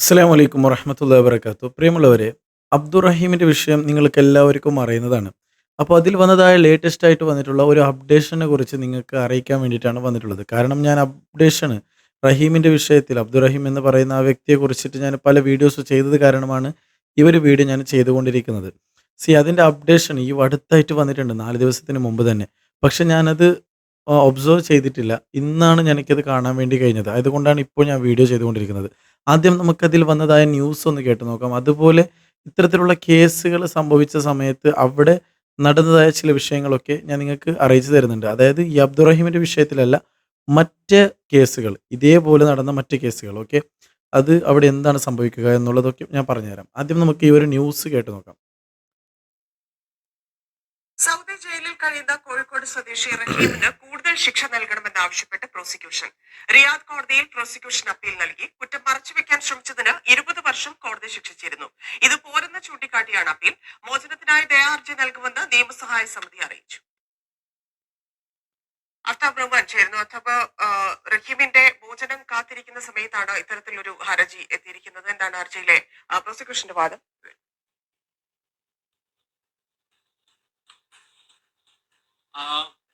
അസ്സലാം വലൈക്കും വറഹമത്തുള്ള വാബർക്കാത്തു പ്രിയമുള്ളവരെ അബ്ദുറഹീമിന്റെ വിഷയം നിങ്ങൾക്ക് എല്ലാവർക്കും അറിയുന്നതാണ്. അപ്പോൾ അതിൽ വന്നതായ ലേറ്റസ്റ്റ് ആയിട്ട് വന്നിട്ടുള്ള ഒരു അപ്ഡേഷനെ കുറിച്ച് നിങ്ങൾക്ക് അറിയിക്കാൻ വേണ്ടിയിട്ടാണ് വന്നിട്ടുള്ളത്. കാരണം ഞാൻ അപ്ഡേഷന് റഹീമിന്റെ വിഷയത്തിൽ അബ്ദുറഹീം എന്ന് പറയുന്ന ആ വ്യക്തിയെ കുറിച്ചിട്ട് ഞാൻ പല വീഡിയോസ് ചെയ്തത് കാരണമാണ് ഈ ഒരു വീഡിയോ ഞാൻ ചെയ്തുകൊണ്ടിരിക്കുന്നത്. സി അതിന്റെ അപ്ഡേഷൻ ഈ അടുത്തായിട്ട് വന്നിട്ടുണ്ട് നാല് ദിവസത്തിന് മുമ്പ് തന്നെ. പക്ഷെ ഞാനത് ഒബ്സർവ് ചെയ്തിട്ടില്ല. ഇന്നാണ് എനിക്കത് കാണാൻ വേണ്ടി കഴിഞ്ഞത്. അതുകൊണ്ടാണ് ഇപ്പോൾ ഞാൻ വീഡിയോ ചെയ്തുകൊണ്ടിരിക്കുന്നത്. ആദ്യം നമുക്കതിൽ വന്നതായ ന്യൂസ് ഒന്ന് കേട്ട് നോക്കാം. അതുപോലെ ഇത്തരത്തിലുള്ള കേസുകൾ സംഭവിച്ച സമയത്ത് അവിടെ നടന്നതായ ചില വിഷയങ്ങളൊക്കെ ഞാൻ നിങ്ങൾക്ക് അറിയിച്ചു തരുന്നുണ്ട്. അതായത് ഈ അബ്ദുറഹീമിന്റെ വിഷയത്തിലല്ല മറ്റ് കേസുകൾ ഇതേപോലെ നടന്ന മറ്റ് കേസുകൾ ഓക്കെ അത് അവിടെ എന്താണ് സംഭവിക്കുക എന്നുള്ളതൊക്കെ ഞാൻ പറഞ്ഞുതരാം. ആദ്യം നമുക്ക് ഈ ഒരു ന്യൂസ് കേട്ട് നോക്കാം. ജയിലിൽ കഴിയുന്ന കോഴിക്കോട് സ്വദേശി റഹീമിന് കൂടുതൽ ശിക്ഷ നൽകണമെന്ന് ആവശ്യപ്പെട്ട് പ്രോസിക്യൂഷൻ റിയാദ് കോടതിയിൽ പ്രോസിക്യൂഷൻ അപ്പീൽ നൽകി. കുറ്റം മറച്ചുവെക്കാൻ ശ്രമിച്ചതിന് ഇരുപത് വർഷം കോടതി ശിക്ഷിച്ചിരുന്നു. ഇത് പോരെന്ന് ചൂണ്ടിക്കാട്ടിയാണ് അപ്പീൽ മോചനത്തിനായി ദയാഹർജി നൽകുമെന്ന് നിയമസഹായ സമിതി അറിയിച്ചു. അഫ്താബ് റഹ്മാൻ ചേരുന്നു. അഥവാ റഹീമിന്റെ മോചനം കാത്തിരിക്കുന്ന സമയത്താണ് ഇത്തരത്തിലൊരു ഹർജി എത്തിയിരിക്കുന്നത്. എന്താണ് ഹർജിയിലെ പ്രോസിക്യൂഷന്റെ വാദം?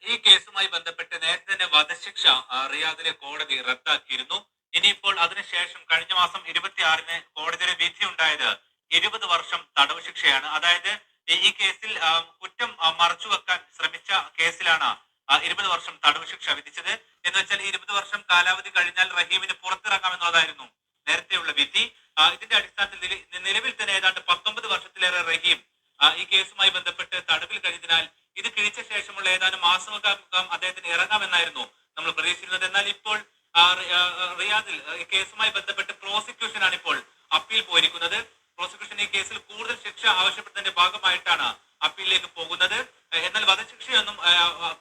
ഈ കേസുമായി ബന്ധപ്പെട്ട് നേരത്തെ തന്നെ വധശിക്ഷ റിയാദിലെ കോടതി റദ്ദാക്കിയിരുന്നു. ഇനിയിപ്പോൾ അതിനുശേഷം കഴിഞ്ഞ മാസം ഇരുപത്തിയാറിന് കോടതിയുടെ വിധി ഉണ്ടായത് ഇരുപത് വർഷം തടവ് ശിക്ഷയാണ്. അതായത് ഈ- കേസിൽ കുറ്റം മറച്ചു വെക്കാൻ ശ്രമിച്ച കേസിലാണ് ഇരുപത് വർഷം തടവ് ശിക്ഷ വിധിച്ചത്. എന്ന് വെച്ചാൽ ഇരുപത് വർഷം കാലാവധി കഴിഞ്ഞാൽ റഹീമിന് പുറത്തിറങ്ങാമെന്നുള്ളതായിരുന്നു നേരത്തെയുള്ള വിധി. ഇതിന്റെ അടിസ്ഥാനത്തിൽ നിലവിൽ തന്നെ ഏതാണ്ട് പത്തൊമ്പത് വർഷത്തിലേറെ റഹീം ഈ കേസുമായി ബന്ധപ്പെട്ട് തടവിൽ കഴിഞ്ഞതിനാൽ ഇത് കിഴിച്ച ശേഷമുള്ള ഏതാനും മാസങ്ങൾക്കകം അദ്ദേഹത്തിന് ഇറങ്ങാമെന്നായിരുന്നു നമ്മൾ പ്രതീക്ഷിച്ചിരുന്നത്. എന്നാൽ ഇപ്പോൾ റിയാദിൽ ഈ കേസുമായി ബന്ധപ്പെട്ട് പ്രോസിക്യൂഷൻ ആണ് ഇപ്പോൾ അപ്പീൽ പോയിരിക്കുന്നത്. പ്രോസിക്യൂഷൻ ഈ കേസിൽ കൂടുതൽ ശിക്ഷ ആവശ്യപ്പെട്ടതിന്റെ ഭാഗമായിട്ടാണ് അപ്പീലിലേക്ക് പോകുന്നത്. എന്നാൽ വധശിക്ഷയൊന്നും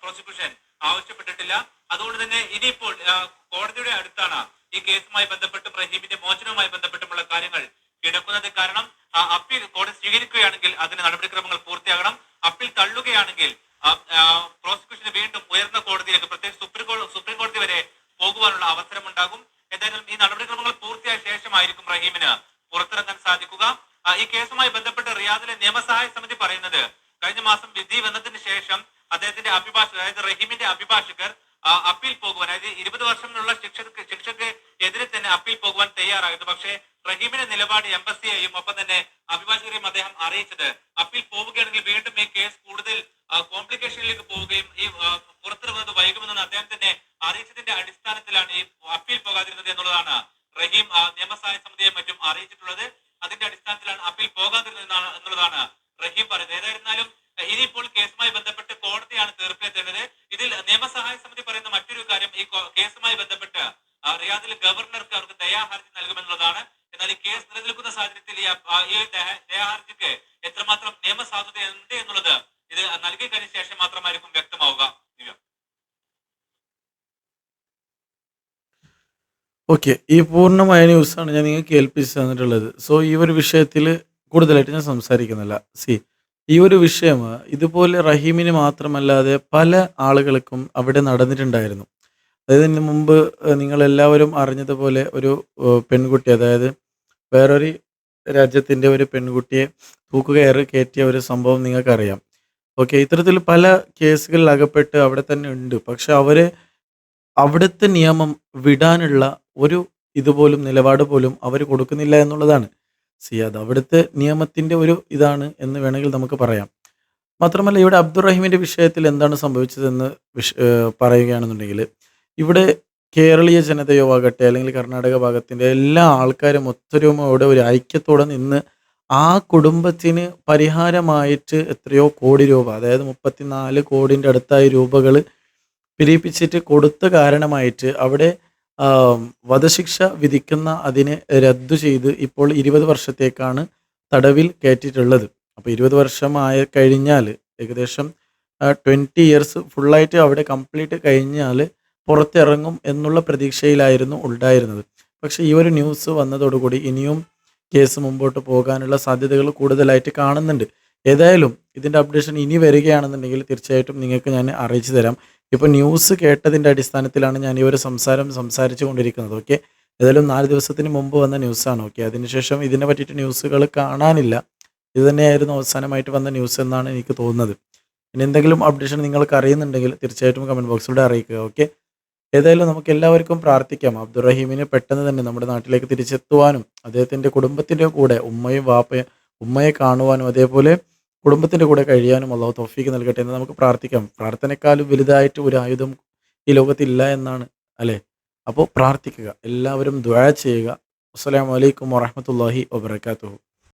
പ്രോസിക്യൂഷൻ ആവശ്യപ്പെട്ടിട്ടില്ല. അതുകൊണ്ട് തന്നെ ഇനിയിപ്പോൾ കോടതിയുടെ അടുത്താണ് ഈ കേസുമായി ബന്ധപ്പെട്ട് റഹീമിന്റെ മോചനവുമായി ബന്ധപ്പെട്ടുമുള്ള കാര്യങ്ങൾ കിടക്കുന്നത്. കാരണം അപ്പീൽ കോടതി സ്വീകരിക്കുകയാണെങ്കിൽ അതിന് നടപടിക്രമങ്ങൾ പൂർത്തിയാകണം. അപ്പീൽ തള്ളുകയാണെങ്കിൽ പ്രോസിക്യൂഷന് വീണ്ടും ഉയർന്ന കോടതിയിലേക്ക് പ്രത്യേകിച്ച് സുപ്രീം കോടതി സുപ്രീം കോടതി വരെ പോകുവാനുള്ള അവസരമുണ്ടാകും. എന്തായാലും ഈ നടപടിക്രമങ്ങൾ പൂർത്തിയായ ശേഷമായിരിക്കും റഹീമിന് പുറത്തിറങ്ങാൻ സാധിക്കുക. ഈ കേസുമായി ബന്ധപ്പെട്ട് റിയാദിലെ നിയമസഹായ സമിതി പറയുന്നത് കഴിഞ്ഞ മാസം വിധി വന്നതിന് ശേഷം അദ്ദേഹത്തിന്റെ അഭിഭാഷകർ അതായത് റഹീമിന്റെ അഭിഭാഷകർ അപ്പീൽ പോകുവാൻ അതായത് ഇരുപത് വർഷമുള്ള ശിക്ഷക്ക് ശിക്ഷക്ക് എതിരെ തന്നെ അപ്പീൽ പോകുവാൻ തയ്യാറായത് പക്ഷേ റഹീമിന്റെ നിലപാട് എംബസിയെയും ഒപ്പം തന്നെ അഭിഭാഷകരെയും അദ്ദേഹം അറിയിച്ചത് അപ്പീൽ പോവുകയാണെങ്കിൽ വീണ്ടും ഈ കേസ് കൂടുതൽ കോംപ്ലിക്കേഷനിലേക്ക് പോവുകയും ഈ പുറത്തിറങ്ങുന്നത് വൈകുമെന്ന് അദ്ദേഹം തന്നെ അറിയിച്ചതിന്റെ അടിസ്ഥാനത്തിലാണ് ഈ അപ്പീൽ പോകാതിരുന്നത് എന്നുള്ളതാണ് റഹീം നിയമസഹായ സമിതിയെ മറ്റും അറിയിച്ചിട്ടുള്ളത്. അതിന്റെ അടിസ്ഥാനത്തിലാണ് അപ്പീൽ പോകാതിരുന്നത് എന്നുള്ളതാണ് റഹീം പറയുന്നത്. ഏതായിരുന്നാലും ഇനിയിപ്പോൾ കേസുമായി ബന്ധപ്പെട്ട് കോടതിയാണ് തീർപ്പിലെത്തേണ്ടത്. ഇതിൽ നിയമസഹായ സമിതി പറയുന്ന മറ്റൊരു കാര്യം ഈ കേസുമായി ബന്ധപ്പെട്ട് റിയാദിൽ ഗവർണർക്ക് അവർക്ക് ദയാഹർജി നൽകുമെന്നുള്ളതാണ് കേസ് നിലനിൽക്കുന്ന സാഹചര്യത്തിൽ ഈ ദയാഹർജിക്ക് എത്രമാത്രം നിയമസാധുത ഉണ്ട് എന്നുള്ളത് ഇത് നൽകി കഴിഞ്ഞ ശേഷം മാത്രമായിരിക്കും വ്യക്തമാവുക. ഓക്കെ ഈ പൂർണമായ ന്യൂസാണ് ഞാൻ നിങ്ങൾക്ക് കേൾപ്പിച്ച് തന്നിട്ടുള്ളത്. സോ ഈ ഒരു വിഷയത്തിൽ കൂടുതലായിട്ട് ഞാൻ സംസാരിക്കുന്നില്ല. സി ഈ ഒരു വിഷയം ഇതുപോലെ റഹീമിന് മാത്രമല്ലാതെ പല ആളുകൾക്കും അവിടെ നടന്നിട്ടുണ്ടായിരുന്നു. അതായത് ഇതിന് മുമ്പ് നിങ്ങളെല്ലാവരും അറിഞ്ഞതുപോലെ ഒരു പെൺകുട്ടി അതായത് വേറൊരു രാജ്യത്തിന്റെ ഒരു പെൺകുട്ടിയെ തൂക്കുകയറ് കയറ്റിയ ഒരു സംഭവം നിങ്ങൾക്കറിയാം. ഓക്കെ ഇത്തരത്തിൽ പല കേസുകളിൽ അകപ്പെട്ട് അവിടെ തന്നെ ഉണ്ട്. പക്ഷെ അവരെ അവിടുത്തെ നിയമം വിടാനുള്ള ഒരു ഇതുപോലും നിലപാട് പോലും അവർ കൊടുക്കുന്നില്ല എന്നുള്ളതാണ്. സിയാദ് അവിടുത്തെ നിയമത്തിന്റെ ഒരു ഇതാണ് എന്ന് വേണമെങ്കിൽ നമുക്ക് പറയാം. മാത്രമല്ല ഇവിടെ അബ്ദുറഹീമിന്റെ വിഷയത്തിൽ എന്താണ് സംഭവിച്ചതെന്ന് വിഷ പറയുകയാണെന്നുണ്ടെങ്കിൽ ഇവിടെ കേരളീയ ജനതയോ ആകട്ടെ അല്ലെങ്കിൽ കർണാടക ഭാഗത്തിന്റെ എല്ലാ ആൾക്കാരും ഒത്തൊരുമയോടെ ഒരു ഐക്യത്തോടെ നിന്ന് ആ കുടുംബത്തിന് പരിഹാരമായിട്ട് എത്രയോ കോടി രൂപ അതായത് മുപ്പത്തിനാല് കോടിന്റെ അടുത്തായി രൂപകൾ പിരിപ്പിച്ചിട്ട് കൊടുത്ത കാരണമായിട്ട് അവിടെ വധശിക്ഷ വിധിക്കുന്ന അതിനെ റദ്ദു ചെയ്ത് ഇപ്പോൾ ഇരുപത് വർഷത്തേക്കാണ് തടവിൽ കയറ്റിയിട്ടുള്ളത്. അപ്പോൾ ഇരുപത് വർഷമായ കഴിഞ്ഞാൽ ഏകദേശം ട്വന്റി ഇയേഴ്സ് ഫുള്ളായിട്ട് അവിടെ കംപ്ലീറ്റ് കഴിഞ്ഞാൽ പുറത്തിറങ്ങും എന്നുള്ള പ്രതീക്ഷയിലായിരുന്നു ഉണ്ടായിരുന്നത്. പക്ഷേ ഈ ഒരു ന്യൂസ് വന്നതോടുകൂടി ഇനിയും കേസ് മുമ്പോട്ട് പോകാനുള്ള സാധ്യതകൾ കൂടുതലായിട്ട് കാണുന്നുണ്ട്. ഏതായാലും ഇതിന്റെ അപ്ഡേഷൻ ഇനി വരികയാണെന്നുണ്ടെങ്കിൽ തീർച്ചയായിട്ടും നിങ്ങൾക്ക് ഞാൻ അറിയിച്ചു തരാം. ഇപ്പോൾ ന്യൂസ് കേട്ടതിന്റെ അടിസ്ഥാനത്തിലാണ് ഞാൻ ഈ ഒരു സംസാരം സംസാരിച്ചു കൊണ്ടിരിക്കുന്നത്. ഓക്കെ ഏതായാലും നാല് ദിവസത്തിന് മുമ്പ് വന്ന ന്യൂസാണ് ഓക്കെ അതിനുശേഷം ഇതിനെ പറ്റിയിട്ട് ന്യൂസുകൾ കാണാനില്ല. ഇത് തന്നെയായിരുന്നു അവസാനമായിട്ട് വന്ന ന്യൂസ് എന്നാണ് എനിക്ക് തോന്നുന്നത്. ഇനി എന്തെങ്കിലും അപ്ഡേഷൻ നിങ്ങൾക്ക് അറിയുന്നുണ്ടെങ്കിൽ തീർച്ചയായിട്ടും കമന്റ് ബോക്സിലൂടെ അറിയിക്കുക. ഓക്കെ ഏതായാലും നമുക്ക് എല്ലാവർക്കും പ്രാർത്ഥിക്കാം. അബ്ദുറഹീമിന് പെട്ടെന്ന് തന്നെ നമ്മുടെ നാട്ടിലേക്ക് തിരിച്ചെത്തുവാനും അദ്ദേഹത്തിന്റെ കുടുംബത്തിന്റെ കൂടെ ഉമ്മയും വാപ്പയും ഉമ്മയെ കാണുവാനും അതേപോലെ കുടുംബത്തിന്റെ കൂടെ കഴിയാനും അള്ളാഹു തൗഫീക്ക് നൽകട്ടെ എന്ന് നമുക്ക് പ്രാർത്ഥിക്കാം. പ്രാർത്ഥനക്കാലും വലുതായിട്ട് ഒരു ആയുധം ഈ ലോകത്തില്ല എന്നാണ് അല്ലേ? അപ്പോൾ പ്രാർത്ഥിക്കുക. എല്ലാവരും ദ്വാ ചെയ്യുക. അസ്സലാമു അലൈക്കും വറഹമത്തല്ലാഹി വബർക്കാത്തു